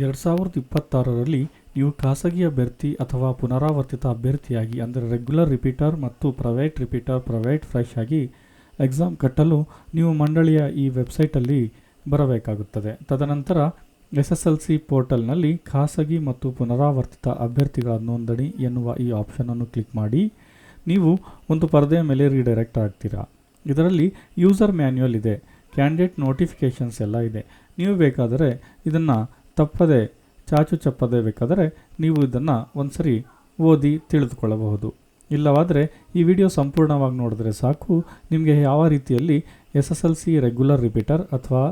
ಎರಡು ಸಾವಿರದ ಇಪ್ಪತ್ತಾರರಲ್ಲಿ ನೀವು ಖಾಸಗಿ ಅಭ್ಯರ್ಥಿ ಅಥವಾ ಪುನರಾವರ್ತಿತ ಅಭ್ಯರ್ಥಿಯಾಗಿ, ಅಂದರೆ ರೆಗ್ಯುಲರ್ ರಿಪೀಟರ್ ಮತ್ತು ಪ್ರೈವೇಟ್ ರಿಪೀಟರ್ ಪ್ರೈವೇಟ್ ಫ್ರೆಶ್ ಆಗಿ ಎಕ್ಸಾಮ್ ಕಟ್ಟಲು ನೀವು ಮಂಡಳಿಯ ಈ ವೆಬ್ಸೈಟಲ್ಲಿ ಬರಬೇಕಾಗುತ್ತದೆ. ತದನಂತರ ಎಸ್ ಎಸ್ ಎಲ್ ಸಿ ಪೋರ್ಟಲ್ನಲ್ಲಿ ಖಾಸಗಿ ಮತ್ತು ಪುನರಾವರ್ತಿತ ಅಭ್ಯರ್ಥಿಗಳ ನೋಂದಣಿ ಎನ್ನುವ ಈ ಆಪ್ಷನನ್ನು ಕ್ಲಿಕ್ ಮಾಡಿ, ನೀವು ಒಂದು ಪರದೆಯ ಮೇಲೆ ರೀಡೈರೆಕ್ಟ್ ಆಗ್ತೀರಾ. ಇದರಲ್ಲಿ ಯೂಸರ್ ಮ್ಯಾನ್ಯುಯಲ್ ಇದೆ ಕ್ಯಾಂಡಿಡೇಟ್ ನೋಟಿಫಿಕೇಷನ್ಸ್ ಎಲ್ಲ ಇದೆ. ನೀವು ಬೇಕಾದರೆ ಇದನ್ನು ತಪ್ಪದೆ, ಚಾಚು ಚಪ್ಪದೆ ಬೇಕಾದರೆ ನೀವು ಇದನ್ನು ಒಂದ್ಸರಿ ಓದಿ ತಿಳಿದುಕೊಳ್ಳಬಹುದು. ಇಲ್ಲವಾದರೆ ಈ ವಿಡಿಯೋ ಸಂಪೂರ್ಣವಾಗಿ ನೋಡಿದ್ರೆ ಸಾಕು. ನಿಮಗೆ ಯಾವ ರೀತಿಯಲ್ಲಿ S S L C regular repeater ಅಥವಾ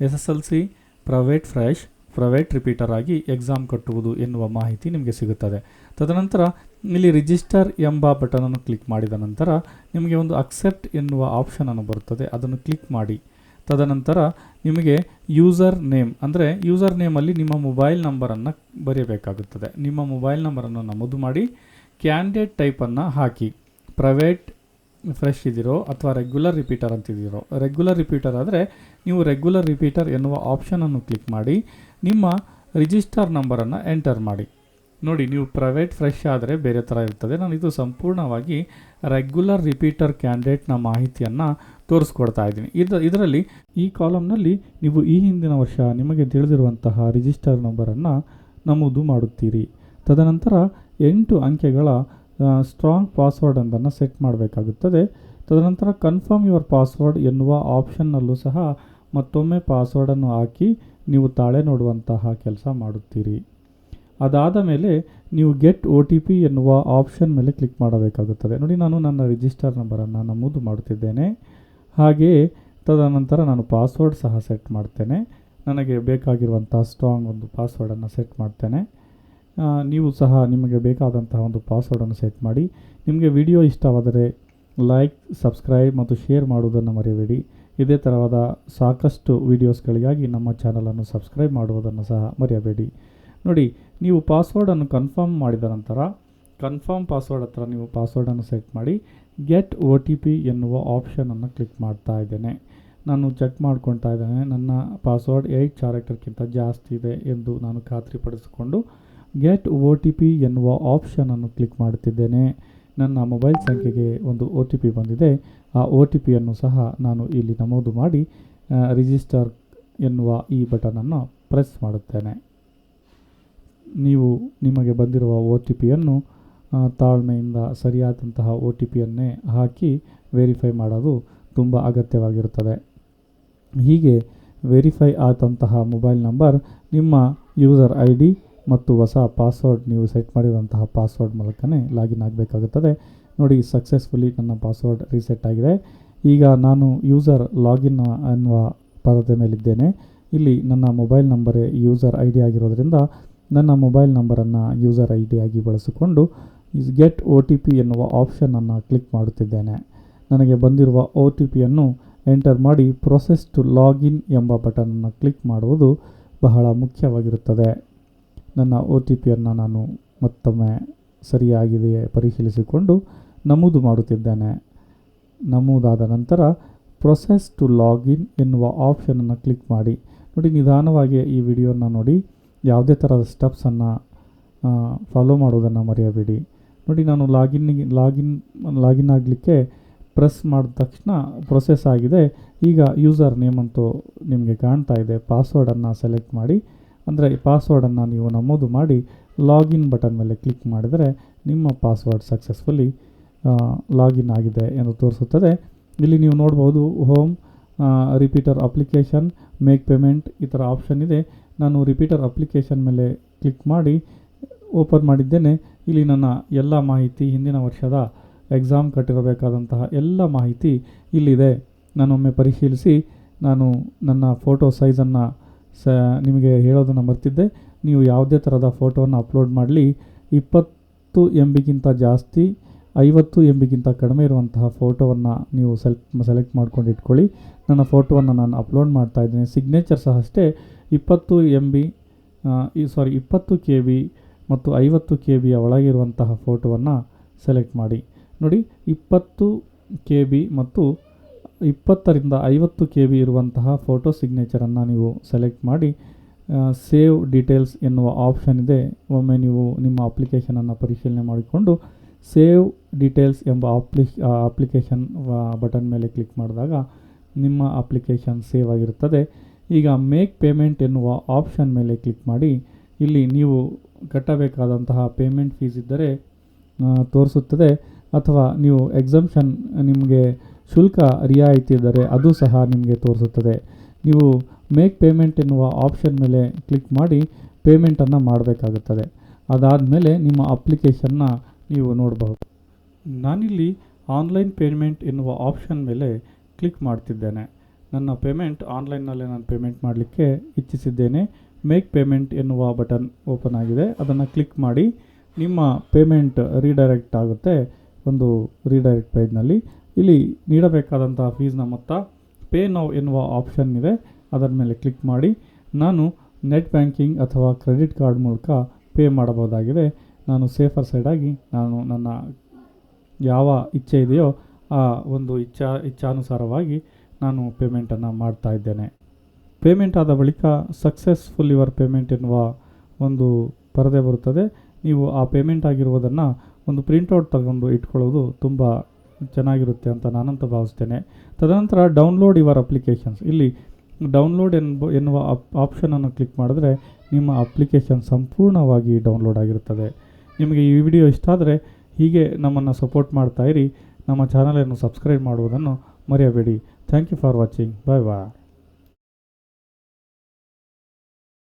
S S L C private fresh private repeater ಆಗಿ ಎಕ್ಸಾಮ್ ಕಟ್ಟುವುದು ಎನ್ನುವ ಮಾಹಿತಿ ನಿಮಗೆ ಸಿಗುತ್ತದೆ. ತದನಂತರ ಇಲ್ಲಿ ರಿಜಿಸ್ಟರ್ ಎಂಬ ಬಟನನ್ನು ಕ್ಲಿಕ್ ಮಾಡಿದ ನಂತರ ನಿಮಗೆ ಒಂದು ಅಕ್ಸೆಪ್ಟ್ ಎನ್ನುವ ಆಪ್ಷನನ್ನು ಬರುತ್ತದೆ. ಅದನ್ನು ಕ್ಲಿಕ್ ಮಾಡಿ. ತದನಂತರ ನಿಮಗೆ ಯೂಸರ್ ನೇಮ್, ಅಂದರೆ ಯೂಸರ್ ನೇಮಲ್ಲಿ ನಿಮ್ಮ ಮೊಬೈಲ್ ನಂಬರನ್ನು ಬರೆಯಬೇಕಾಗುತ್ತದೆ ನಿಮ್ಮ ಮೊಬೈಲ್ ನಂಬರನ್ನು ನಮೂದು ಮಾಡಿ, ಕ್ಯಾಂಡಿಡೇಟ್ ಟೈಪನ್ನು ಹಾಕಿ. ಪ್ರೈವೇಟ್ ಫ್ರೆಶ್ ಇದ್ದೀರೋ ಅಥವಾ ರೆಗ್ಯುಲರ್ ರಿಪೀಟರ್ ಅಂತಿದ್ದೀರೋ ರೆಗ್ಯುಲರ್ ರಿಪೀಟರ್ ಆದರೆ ನೀವು ರೆಗ್ಯುಲರ್ ರಿಪೀಟರ್ ಎನ್ನುವ ಆಪ್ಷನನ್ನು ಕ್ಲಿಕ್ ಮಾಡಿ, ನಿಮ್ಮ ರಿಜಿಸ್ಟರ್ ನಂಬರನ್ನು ಎಂಟರ್ ಮಾಡಿ. ನೋಡಿ, ನೀವು ಪ್ರೈವೇಟ್ ಫ್ರೆಶ್ ಆದರೆ ಬೇರೆ ಥರ ಇರ್ತದೆ. ನಾನು ಇದು ಸಂಪೂರ್ಣವಾಗಿ ರೆಗ್ಯುಲರ್ ರಿಪೀಟರ್ ಕ್ಯಾಂಡಿಡೇಟ್ನ ಮಾಹಿತಿಯನ್ನು ತೋರಿಸ್ಕೊಡ್ತಾ ಇದ್ದೀನಿ. ಇದು, ಇದರಲ್ಲಿ ಈ ಕಾಲಮ್ನಲ್ಲಿ ನೀವು ಈ ಹಿಂದಿನ ವರ್ಷ ನಿಮಗೆ ತಿಳಿದಿರುವಂತಹ ರಿಜಿಸ್ಟರ್ ನಂಬರನ್ನು ನಮೂದು ಮಾಡುತ್ತೀರಿ. ತದನಂತರ ಎಂಟು ಅಂಕೆಗಳ ಸ್ಟ್ರಾಂಗ್ ಪಾಸ್ವರ್ಡ್ ಒಂದನ್ನು ಸೆಟ್ ಮಾಡಬೇಕಾಗುತ್ತದೆ. ತದನಂತರ ಕನ್ಫರ್ಮ್ ಯುವರ್ ಪಾಸ್ವರ್ಡ್ ಎನ್ನುವ ಆಪ್ಷನ್ನಲ್ಲೂ ಸಹ ಮತ್ತೊಮ್ಮೆ ಪಾಸ್ವರ್ಡನ್ನು ಹಾಕಿ ನೀವು ತಾಳೆ ನೋಡುವಂತಹ ಕೆಲಸ ಮಾಡುತ್ತೀರಿ. ಅದಾದ ಮೇಲೆ ನೀವು ಗೆಟ್ ಒ ಟಿ ಪಿ ಎನ್ನುವ ಆಪ್ಷನ್ ಮೇಲೆ ಕ್ಲಿಕ್ ಮಾಡಬೇಕಾಗುತ್ತದೆ. ನೋಡಿ, ನಾನು ನನ್ನ ರಿಜಿಸ್ಟರ್ ನಂಬರನ್ನು ನಮೂದು ಮಾಡುತ್ತಿದ್ದೇನೆ ಹಾಗೆಯೇ ತದನಂತರ ನಾನು ಪಾಸ್ವರ್ಡ್ ಸಹ ಸೆಟ್ ಮಾಡ್ತೇನೆ. ನನಗೆ ಬೇಕಾಗಿರುವಂಥ ಸ್ಟ್ರಾಂಗ್ ಒಂದು ಪಾಸ್ವರ್ಡನ್ನು ಸೆಟ್ ಮಾಡ್ತೇನೆ. ನೀವು ಸಹ ನಿಮಗೆ ಬೇಕಾದಂತಹ ಒಂದು ಪಾಸ್ವರ್ಡನ್ನು ಸೆಟ್ ಮಾಡಿ. ನಿಮಗೆ ವಿಡಿಯೋ ಇಷ್ಟವಾದರೆ ಲೈಕ್ ಸಬ್ಸ್ಕ್ರೈಬ್ ಮತ್ತು ಶೇರ್ ಮಾಡುವುದನ್ನು ಮರೆಯಬೇಡಿ. ಇದೇ ಥರವಾದ ಸಾಕಷ್ಟು ವೀಡಿಯೋಸ್ಗಳಿಗಾಗಿ ನಮ್ಮ ಚಾನಲನ್ನು ಸಬ್ಸ್ಕ್ರೈಬ್ ಮಾಡುವುದನ್ನು ಸಹ ಮರೆಯಬೇಡಿ. ನೋಡಿ, ನೀವು ಪಾಸ್ವರ್ಡನ್ನು ಕನ್ಫರ್ಮ್ ಮಾಡಿದ ನಂತರ ಕನ್ಫರ್ಮ್ ಪಾಸ್ವರ್ಡ್ ಹತ್ರ ನೀವು ಪಾಸ್ವರ್ಡನ್ನು ಸೆಟ್ ಮಾಡಿ ಗೆಟ್ ಒ ಟಿ ಪಿ ಎನ್ನುವ ಆಪ್ಷನನ್ನು ಕ್ಲಿಕ್ ಮಾಡ್ತಾ ಇದ್ದೇನೆ. ನಾನು ಚೆಕ್ ಮಾಡ್ಕೊತಾ ಇದ್ದೇನೆ, ನನ್ನ ಪಾಸ್ವರ್ಡ್ ಏಯ್ಟ್ ಕ್ಯಾರೆಕ್ಟರ್ಗಿಂತ ಜಾಸ್ತಿ ಇದೆ ಎಂದು ನಾನು ಖಾತ್ರಿಪಡಿಸಿಕೊಂಡು ಗೆಟ್ ಒ ಟಿ ಪಿ ಎನ್ನುವ ಆಪ್ಷನನ್ನು ಕ್ಲಿಕ್ ಮಾಡುತ್ತಿದ್ದೇನೆ. ನನ್ನ ಮೊಬೈಲ್ ಸಂಖ್ಯೆಗೆ ಒಂದು ಒ ಟಿ ಪಿ ಬಂದಿದೆ. ಆ ಒ ಟಿ ಪಿಯನ್ನು ಸಹ ನಾನು ಇಲ್ಲಿ ನಮೂದು ಮಾಡಿ ರಿಜಿಸ್ಟರ್ ಎನ್ನುವ ಈ ಬಟನನ್ನು ಪ್ರೆಸ್ ಮಾಡುತ್ತೇನೆ. ನೀವು ನಿಮಗೆ ಬಂದಿರುವ ಒ ಟಿ ಪಿಯನ್ನು ತಾಳ್ಮೆಯಿಂದ ಸರಿಯಾದಂತಹ ಒ ಟಿ ಪಿಯನ್ನೇ ಹಾಕಿ ವೆರಿಫೈ ಮಾಡೋದು ತುಂಬ ಅಗತ್ಯವಾಗಿರುತ್ತದೆ. ಹೀಗೆ ವೆರಿಫೈ ಆದಂತಹ ಮೊಬೈಲ್ ನಂಬರ್ ನಿಮ್ಮ ಯೂಸರ್ ಐ ಡಿ ಮತ್ತು ಹೊಸ ಪಾಸ್ವರ್ಡ್ ನೀವು ಸೆಟ್ ಮಾಡಿದಂತಹ ಪಾಸ್ವರ್ಡ್ ಮೂಲಕನೇ ಲಾಗಿನ್ ಆಗಬೇಕಾಗುತ್ತದೆ. ನೋಡಿ ಸಕ್ಸಸ್ಫುಲಿ ನನ್ನ ಪಾಸ್ವರ್ಡ್ ರೀಸೆಟ್ ಆಗಿದೆ. ಈಗ ನಾನು ಯೂಸರ್ ಲಾಗಿನ್ ಅನ್ನುವ ಪದದ ಮೇಲಿದ್ದೇನೆ. ಇಲ್ಲಿ ನನ್ನ ಮೊಬೈಲ್ ನಂಬರೇ ಯೂಸರ್ ಐ ಡಿ ಆಗಿರೋದ್ರಿಂದ ನನ್ನ ಮೊಬೈಲ್ ನಂಬರನ್ನು ಯೂಸರ್ ಐ ಡಿಯಾಗಿ ಬಳಸಿಕೊಂಡು ಗೆಟ್ ಒ ಟಿ ಪಿ ಎನ್ನುವ ಆಪ್ಷನನ್ನು ಕ್ಲಿಕ್ ಮಾಡುತ್ತಿದ್ದೇನೆ. ನನಗೆ ಬಂದಿರುವ ಒ ಟಿ ಪಿಯನ್ನು ಎಂಟರ್ ಮಾಡಿ ಪ್ರೊಸೆಸ್ ಟು ಲಾಗಿನ್ ಎಂಬ ಬಟನನ್ನು ಕ್ಲಿಕ್ ಮಾಡುವುದು ಬಹಳ ಮುಖ್ಯವಾಗಿರುತ್ತದೆ. ನನ್ನ ಒ ಟಿ ಪಿಯನ್ನು ನಾನು ಮತ್ತೊಮ್ಮೆ ಸರಿಯಾಗಿದೆಯೇ ಪರಿಶೀಲಿಸಿಕೊಂಡು ನಮೂದು ಮಾಡುತ್ತಿದ್ದೇನೆ. ನಮೂದಾದ ನಂತರ ಪ್ರೊಸೆಸ್ ಟು ಲಾಗಿನ್ ಎನ್ನುವ ಆಪ್ಷನನ್ನು ಕ್ಲಿಕ್ ಮಾಡಿ. ನೋಡಿ ನಿಧಾನವಾಗಿ ಈ ವಿಡಿಯೋನ ನೋಡಿ. ಯಾವುದೇ ಥರದ ಸ್ಟೆಪ್ಸನ್ನು ಫಾಲೋ ಮಾಡೋದನ್ನು ಮರೆಯಬೇಡಿ. ನೋಡಿ, ನಾನು ಲಾಗಿನ್ನಿಗೆ ಲಾಗಿನ್ ಲಾಗಿನ್ ಆಗಲಿಕ್ಕೆ ಪ್ರೆಸ್ ಮಾಡಿದ ತಕ್ಷಣ ಪ್ರೊಸೆಸ್ ಆಗಿದೆ. ಈಗ ಯೂಸರ್ ನೇಮ್ ಅಂತೂ ನಿಮಗೆ ಕಾಣ್ತಾ ಇದೆ. ಪಾಸ್ವರ್ಡನ್ನು ಸೆಲೆಕ್ಟ್ ಮಾಡಿ, ಅಂದರೆ ಈ ಪಾಸ್ವರ್ಡನ್ನು ನೀವು ನಮೂದು ಮಾಡಿ ಲಾಗಿನ್ ಬಟನ್ ಮೇಲೆ ಕ್ಲಿಕ್ ಮಾಡಿದರೆ ನಿಮ್ಮ ಪಾಸ್ವರ್ಡ್ ಸಕ್ಸಸ್ಫುಲಿ ಲಾಗಿನ್ ಆಗಿದೆ ಎಂದು ತೋರಿಸುತ್ತದೆ. ಇಲ್ಲಿ ನೀವು ನೋಡ್ಬೋದು home repeater application make payment ಈ ಥರ ಆಪ್ಷನ್ ಇದೆ. ನಾನು ರಿಪೀಟರ್ ಅಪ್ಲಿಕೇಶನ್ ಮೇಲೆ ಕ್ಲಿಕ್ ಮಾಡಿ ಓಪನ್ ಮಾಡಿದ್ದೇನೆ. ಇಲ್ಲಿ ನನ್ನ ಎಲ್ಲ ಮಾಹಿತಿ ಹಿಂದಿನ ವರ್ಷದ ಎಕ್ಸಾಮ್ ಕಟ್ಟಿರಬೇಕಾದಂತಹ ಎಲ್ಲ ಮಾಹಿತಿ ಇಲ್ಲಿದೆ. ನಾನೊಮ್ಮೆ ಪರಿಶೀಲಿಸಿ, ನಾನು ನನ್ನ ಫೋಟೋ ಸೈಜನ್ನು ಸ, ನಿಮಗೆ ಹೇಳೋದನ್ನು ಮರ್ತಿದ್ದೆ. ನೀವು ಯಾವುದೇ ಥರದ ಫೋಟೋವನ್ನು ಅಪ್ಲೋಡ್ ಮಾಡಲಿ. ಇಪ್ಪತ್ತು ಎಂ ಬಿಗಿಂತ ಜಾಸ್ತಿ ಐವತ್ತು ಎಂ ಬಿಗಿಂತ ಕಡಿಮೆ ಇರುವಂತಹ ಫೋಟೋವನ್ನು ನೀವು ಸೆಲ್ ಸೆಲೆಕ್ಟ್ ಮಾಡ್ಕೊಂಡು ಇಟ್ಕೊಳ್ಳಿ. ನನ್ನ ಫೋಟೋವನ್ನು ನಾನು ಅಪ್ಲೋಡ್ ಮಾಡ್ತಾ ಇದ್ದೀನಿ. ಸಿಗ್ನೇಚರ್ ಸಹ ಅಷ್ಟೇ. ಇಪ್ಪತ್ತು ಎಂ ಬಿ ಈ ಸಾರಿ ಇಪ್ಪತ್ತು ಕೆ ಬಿ ಮತ್ತು ಐವತ್ತು ಕೆ ಬಿಯ ಒಳಗಿರುವಂತಹ ಫೋಟೋವನ್ನು ಸೆಲೆಕ್ಟ್ ಮಾಡಿ. ನೋಡಿ, ಇಪ್ಪತ್ತು ಕೆ ಬಿ ಮತ್ತು ಇಪ್ಪತ್ತರಿಂದ ಐವತ್ತು ಕೆ ಬಿ ಇರುವಂತಹ ಫೋಟೋ ಸಿಗ್ನೇಚರನ್ನು ನೀವು ಸೆಲೆಕ್ಟ್ ಮಾಡಿ ಸೇವ್ ಡೀಟೇಲ್ಸ್ ಎನ್ನುವ ಆಪ್ಷನ್ ಇದೆ. ಒಮ್ಮೆ ನೀವು ನಿಮ್ಮ ಅಪ್ಲಿಕೇಶನನ್ನು ಪರಿಶೀಲನೆ ಮಾಡಿಕೊಂಡು ಸೇವ್ ಡೀಟೇಲ್ಸ್ ಎಂಬ ಅಪ್ಲಿ ಅಪ್ಲಿಕೇಶನ್ ಬಟನ್ ಮೇಲೆ ಕ್ಲಿಕ್ ಮಾಡಿದಾಗ ನಿಮ್ಮ ಅಪ್ಲಿಕೇಶನ್ ಸೇವ್ ಆಗಿರುತ್ತದೆ. ಈಗ ಮೇಕ್ ಪೇಮೆಂಟ್ ಎನ್ನುವ ಆಪ್ಷನ್ ಮೇಲೆ ಕ್ಲಿಕ್ ಮಾಡಿ. ಇಲ್ಲಿ ನೀವು ಕಟ್ಟಬೇಕಾದಂತಹ ಪೇಮೆಂಟ್ ಫೀಸ್ ಇದ್ದರೆ ತೋರಿಸುತ್ತದೆ. ಅಥವಾ ನೀವು ಎಕ್ಸಮ್ಷನ್ ನಿಮಗೆ ಶುಲ್ಕ ರಿಯಾಯಿತಿ ಇದ್ದರೆ ಅದು ಸಹ ನಿಮಗೆ ತೋರಿಸುತ್ತದೆ. ನೀವು ಮೇಕ್ ಪೇಮೆಂಟ್ ಎನ್ನುವ ಆಪ್ಷನ್ ಮೇಲೆ ಕ್ಲಿಕ್ ಮಾಡಿ ಪೇಮೆಂಟನ್ನು ಮಾಡಬೇಕಾಗುತ್ತದೆ. ಅದಾದಮೇಲೆ ನಿಮ್ಮ ಅಪ್ಲಿಕೇಶನ್ನ ನೀವು ನೋಡಬಹುದು. ನಾನಿಲ್ಲಿ ಆನ್ಲೈನ್ ಪೇಮೆಂಟ್ ಎನ್ನುವ ಆಪ್ಷನ್ ಮೇಲೆ ಕ್ಲಿಕ್ ಮಾಡ್ತಿದ್ದೇನೆ. ನನ್ನ ಪೇಮೆಂಟ್ ಆನ್ಲೈನ್ನಲ್ಲೇ ನಾನು ಪೇಮೆಂಟ್ ಮಾಡಲಿಕ್ಕೆ ಇಚ್ಛಿಸಿದ್ದೇನೆ. ಮೇಕ್ ಪೇಮೆಂಟ್ ಎನ್ನುವ ಬಟನ್ ಓಪನ್ ಆಗಿದೆ. ಅದನ್ನು ಕ್ಲಿಕ್ ಮಾಡಿ ನಿಮ್ಮ ಪೇಮೆಂಟ್ ರೀಡೈರೆಕ್ಟ್ ಆಗುತ್ತೆ ಒಂದು ರೀಡೈರೆಕ್ಟ್ ಪೇಜ್ನಲ್ಲಿ ಇಲ್ಲಿ ನೀಡಬೇಕಾದಂತಹ ಫೀಸ್ನ ಮೊತ್ತ ಪೇ ನೌ ಎನ್ನುವ ಆಪ್ಷನ್ ಇದೆ. ಅದರ ಮೇಲೆ ಕ್ಲಿಕ್ ಮಾಡಿ. ನಾನು ನೆಟ್ ಬ್ಯಾಂಕಿಂಗ್ ಅಥವಾ ಕ್ರೆಡಿಟ್ ಕಾರ್ಡ್ ಮೂಲಕ ಪೇ ಮಾಡಬಹುದಾಗಿದೆ. ನಾನು ಸೇಫರ್ ಸೈಡಾಗಿ ನಾನು ನನ್ನ ಯಾವ ಇಚ್ಛೆ ಇದೆಯೋ ಆ ಒಂದು ಇಚ್ಛಾ, ಇಚ್ಛಾನುಸಾರವಾಗಿ ನಾನು ಪೇಮೆಂಟನ್ನು ಮಾಡ್ತಾ ಇದ್ದೇನೆ. ಪೇಮೆಂಟ್ ಆದ ಬಳಿಕ ಸಕ್ಸಸ್ಫುಲ್ ಯುವರ್ ಪೇಮೆಂಟ್ ಎನ್ನುವ ಒಂದು ಪರದೆ ಬರುತ್ತದೆ. ನೀವು ಆ ಪೇಮೆಂಟ್ ಆಗಿರುವುದನ್ನು ಒಂದು ಪ್ರಿಂಟೌಟ್ ತಗೊಂಡು ಇಟ್ಕೊಳ್ಳೋದು ತುಂಬ ಚೆನ್ನಾಗಿರುತ್ತೆ ಅಂತ ನಾನಂತ ಭಾವಿಸ್ತೇನೆ. ತದನಂತರ ಡೌನ್ಲೋಡ್ ಯುವರ್ ಅಪ್ಲಿಕೇಶನ್ಸ್ ಇಲ್ಲಿ ಡೌನ್ಲೋಡ್ ಎನ್ಬ ಎನ್ನುವ ಆಪ್ಷನನ್ನು ಕ್ಲಿಕ್ ಮಾಡಿದ್ರೆ ನಿಮ್ಮ ಅಪ್ಲಿಕೇಶನ್ ಸಂಪೂರ್ಣವಾಗಿ ಡೌನ್ಲೋಡ್ ಆಗಿರುತ್ತದೆ. ನಿಮಗೆ ಈ ವಿಡಿಯೋ ಇಷ್ಟ ಆದರೆ ಹೀಗೆ ನಮ್ಮನ್ನು ಸಪೋರ್ಟ್ ಮಾಡ್ತಾ ಇರಿ. ನಮ್ಮ ಚಾನಲನ್ನು ಸಬ್ಸ್ಕ್ರೈಬ್ ಮಾಡುವುದನ್ನು ಮರೆಯಬೇಡಿ. Thank you for watching. Bye bye.